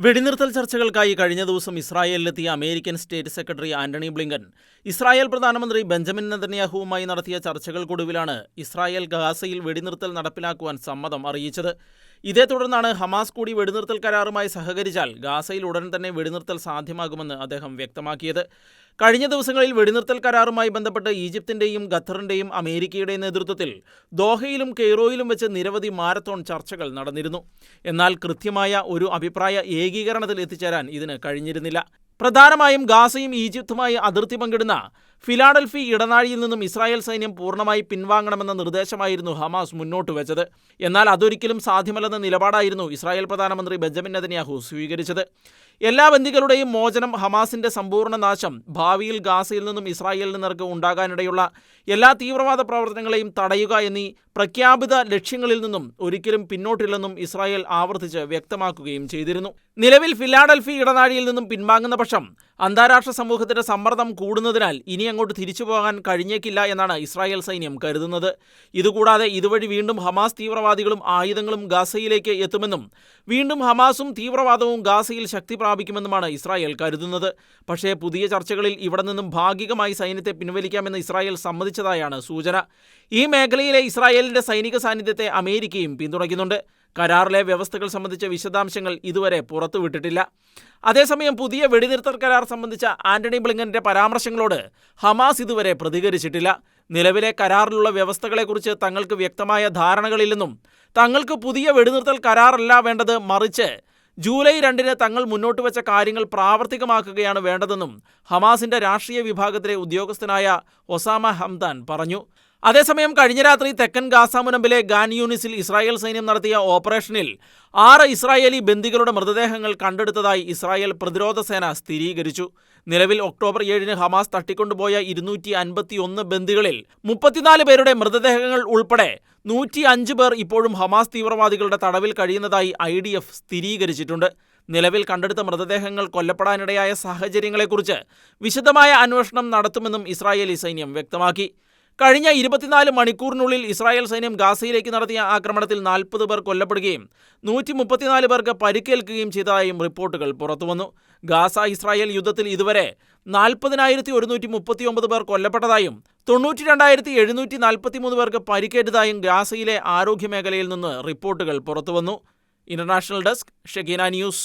വെടിനിർത്തൽ ചർച്ചകൾക്കായി കഴിഞ്ഞ ദിവസം ഇസ്രായേലിലെത്തിയ American state secretary Antony Blinken Israel പ്രധാനമന്ത്രി ബെഞ്ചമിൻ നെതന്യാഹുവുമായി നടത്തിയ ചർച്ചകൾക്കൊടുവിലാണ് ഇസ്രായേൽ ഗാസയിൽ വെടിനിർത്തൽ നടപ്പിലാക്കുവാൻ സമ്മതം അറിയിച്ചത്. ഇതേ തുടർന്നാണ് ഹമാസ് കൂടി വെടിനിർത്തൽ കരാറുമായി സഹകരിച്ചാൽ ഗാസയിൽ ഉടൻ തന്നെ വെടിനിർത്തൽ സാധ്യമാകുമെന്ന് അദ്ദേഹം വ്യക്തമാക്കിയത്. കഴിഞ്ഞ ദിവസങ്ങളിൽ വെടിനിർത്തൽ കരാറുമായി ബന്ധപ്പെട്ട് ഈജിപ്തിന്റെയും ഖത്തറിന്റെയും അമേരിക്കയുടെയും നേതൃത്വത്തിൽ ദോഹയിലും കെയ്റോയിലും വെച്ച് നിരവധി മാരത്തോൺ ചർച്ചകൾ നടന്നിരുന്നു. എന്നാൽ കൃത്യമായ ഒരു അഭിപ്രായ ഏകീകരണത്തിൽ എത്തിച്ചേരാൻ ഇതിന് കഴിഞ്ഞിരുന്നില്ല. പ്രധാനമായും ഗാസയും ഈജിപ്തുമായി അതിർത്തി പങ്കിടുന്ന ഫിലാഡൽഫി ഇടനാഴിയിൽ നിന്നും ഇസ്രായേൽ സൈന്യം പൂർണമായി പിൻവാങ്ങണമെന്ന നിർദ്ദേശമായിരുന്നു ഹമാസ് മുന്നോട്ട് വെച്ചത്. എന്നാൽ അതൊരിക്കലും സാധ്യമല്ലെന്ന നിലപാടായിരുന്നു ഇസ്രായേൽ പ്രധാനമന്ത്രി ബെഞ്ചമിൻ നെതന്യാഹു സ്വീകരിച്ചത്. എല്ലാ ബന്ദികളുടെയും മോചനം ഹമാസിന്റെ സമ്പൂർണ നാശം ഭാവിയിൽ ഗാസയിൽ നിന്നും ഇസ്രായേലിന് നേർക്ക് ഉണ്ടാകാനിടയുള്ള എല്ലാ തീവ്രവാദ പ്രവർത്തനങ്ങളെയും തടയുക എന്നീ പ്രഖ്യാപിത ലക്ഷ്യങ്ങളിൽ നിന്നും ഒരിക്കലും പിന്നോട്ടില്ലെന്നും ഇസ്രായേൽ ആവർത്തിച്ച് വ്യക്തമാക്കുകയും ചെയ്തിരുന്നു. നിലവിൽ ഫിലാഡൽഫി ഇടനാഴിയിൽ നിന്നും പിൻവാങ്ങുന്ന പക്ഷം അന്താരാഷ്ട്ര സമൂഹത്തിന്റെ സമ്മർദ്ദം കൂടുന്നതിനാൽ ഇനി അങ്ങോട്ട് തിരിച്ചു പോകാൻ കഴിഞ്ഞേക്കില്ല എന്നാണ് ഇസ്രായേൽ സൈന്യം കരുതുന്നത്. ഇതുകൂടാതെ ഇതുവഴി വീണ്ടും ഹമാസ് തീവ്രവാദികളും ആയുധങ്ങളും ഗാസയിലേക്ക് എത്തുമെന്നും വീണ്ടും ഹമാസും തീവ്രവാദവും ഗാസയിൽ ശക്തി പ്രാപിക്കുമെന്നുമാണ് ഇസ്രായേൽ കരുതുന്നത്. പക്ഷേ പുതിയ ചർച്ചകളിൽ ഇവിടെ നിന്നും ഭാഗികമായി സൈന്യത്തെ പിൻവലിക്കാമെന്ന് ഇസ്രായേൽ സമ്മതിച്ചതായാണ് സൂചന. ഈ മേഖലയിലെ ഇസ്രായേലിന്റെ സൈനിക സാന്നിധ്യത്തെ അമേരിക്കയും പിന്തുണയ്ക്കുന്നുണ്ട്. കരാറിലെ വ്യവസ്ഥകൾ സംബന്ധിച്ച വിശദാംശങ്ങൾ ഇതുവരെ പുറത്തുവിട്ടിട്ടില്ല. അതേസമയം പുതിയ വെടിനിർത്തൽ കരാർ സംബന്ധിച്ച ആന്റണി ബ്ലിങ്കന്റെ പരാമർശങ്ങളോട് ഹമാസ് ഇതുവരെ പ്രതികരിച്ചിട്ടില്ല. നിലവിലെ കരാറിലുള്ള വ്യവസ്ഥകളെക്കുറിച്ച് തങ്ങൾക്ക് വ്യക്തമായ ധാരണകളില്ലെന്നും തങ്ങൾക്ക് പുതിയ വെടിനിർത്തൽ കരാറല്ല വേണ്ടത് മറിച്ച് ജൂലൈ രണ്ടിന് തങ്ങൾ മുന്നോട്ട് വെച്ച കാര്യങ്ങൾ പ്രാവർത്തികമാക്കുകയാണ് വേണ്ടതെന്നും ഹമാസിന്റെ രാഷ്ട്രീയ വിഭാഗത്തിലെ ഉദ്യോഗസ്ഥനായ ഒസാമ ഹംദാൻ പറഞ്ഞു. അതേസമയം കഴിഞ്ഞ രാത്രി തെക്കൻ ഗാസ മുനമ്പിലെ ഗാൻ യൂണിസിൽ ഇസ്രായേൽ സൈന്യം നടത്തിയ ഓപ്പറേഷനിൽ ആറ് ഇസ്രായേലി ബന്ദികളുടെ മൃതദേഹങ്ങൾ കണ്ടെടുത്തതായി ഇസ്രായേൽ പ്രതിരോധ സേന സ്ഥിരീകരിച്ചു. നിലവിൽ ഒക്ടോബർ ഏഴിന് ഹമാസ് തട്ടിക്കൊണ്ടുപോയ ഇരുന്നൂറ്റി അൻപത്തി ഒന്ന് ബന്ദികളിൽ മുപ്പത്തിനാല് പേരുടെ മൃതദേഹങ്ങൾ ഉൾപ്പെടെ നൂറ്റി അഞ്ച് പേർ ഇപ്പോഴും ഹമാസ് തീവ്രവാദികളുടെ തടവിൽ കഴിയുന്നതായി ഐ ഡി എഫ് സ്ഥിരീകരിച്ചിട്ടുണ്ട്. നിലവിൽ കണ്ടെടുത്ത മൃതദേഹങ്ങൾ കൊല്ലപ്പെടാനിടയായ സാഹചര്യങ്ങളെക്കുറിച്ച് വിശദമായ അന്വേഷണം നടത്തുമെന്നും ഇസ്രായേലി സൈന്യം വ്യക്തമാക്കി. കഴിഞ്ഞ ഇരുപത്തിനാല് മണിക്കൂറിനുള്ളിൽ ഇസ്രായേൽ സൈന്യം ഗാസയിലേക്ക് നടത്തിയ ആക്രമണത്തിൽ നാൽപ്പത് പേർ കൊല്ലപ്പെടുകയും നൂറ്റി മുപ്പത്തിനാല് പേർക്ക് പരിക്കേൽക്കുകയും ചെയ്തതായും റിപ്പോർട്ടുകൾ പുറത്തുവന്നു. ഗാസ ഇസ്രായേൽ യുദ്ധത്തിൽ ഇതുവരെ നാൽപ്പതിനായിരത്തി ഒരുന്നൂറ്റി മുപ്പത്തിയൊമ്പത് പേർ കൊല്ലപ്പെട്ടതായും തൊണ്ണൂറ്റി രണ്ടായിരത്തി എഴുന്നൂറ്റി നാൽപ്പത്തിമൂന്ന് പേർക്ക് പരിക്കേറ്റതായും ഗാസയിലെ ആരോഗ്യമേഖലയിൽ നിന്ന് റിപ്പോർട്ടുകൾ പുറത്തുവന്നു. International desk ഷെഗീന news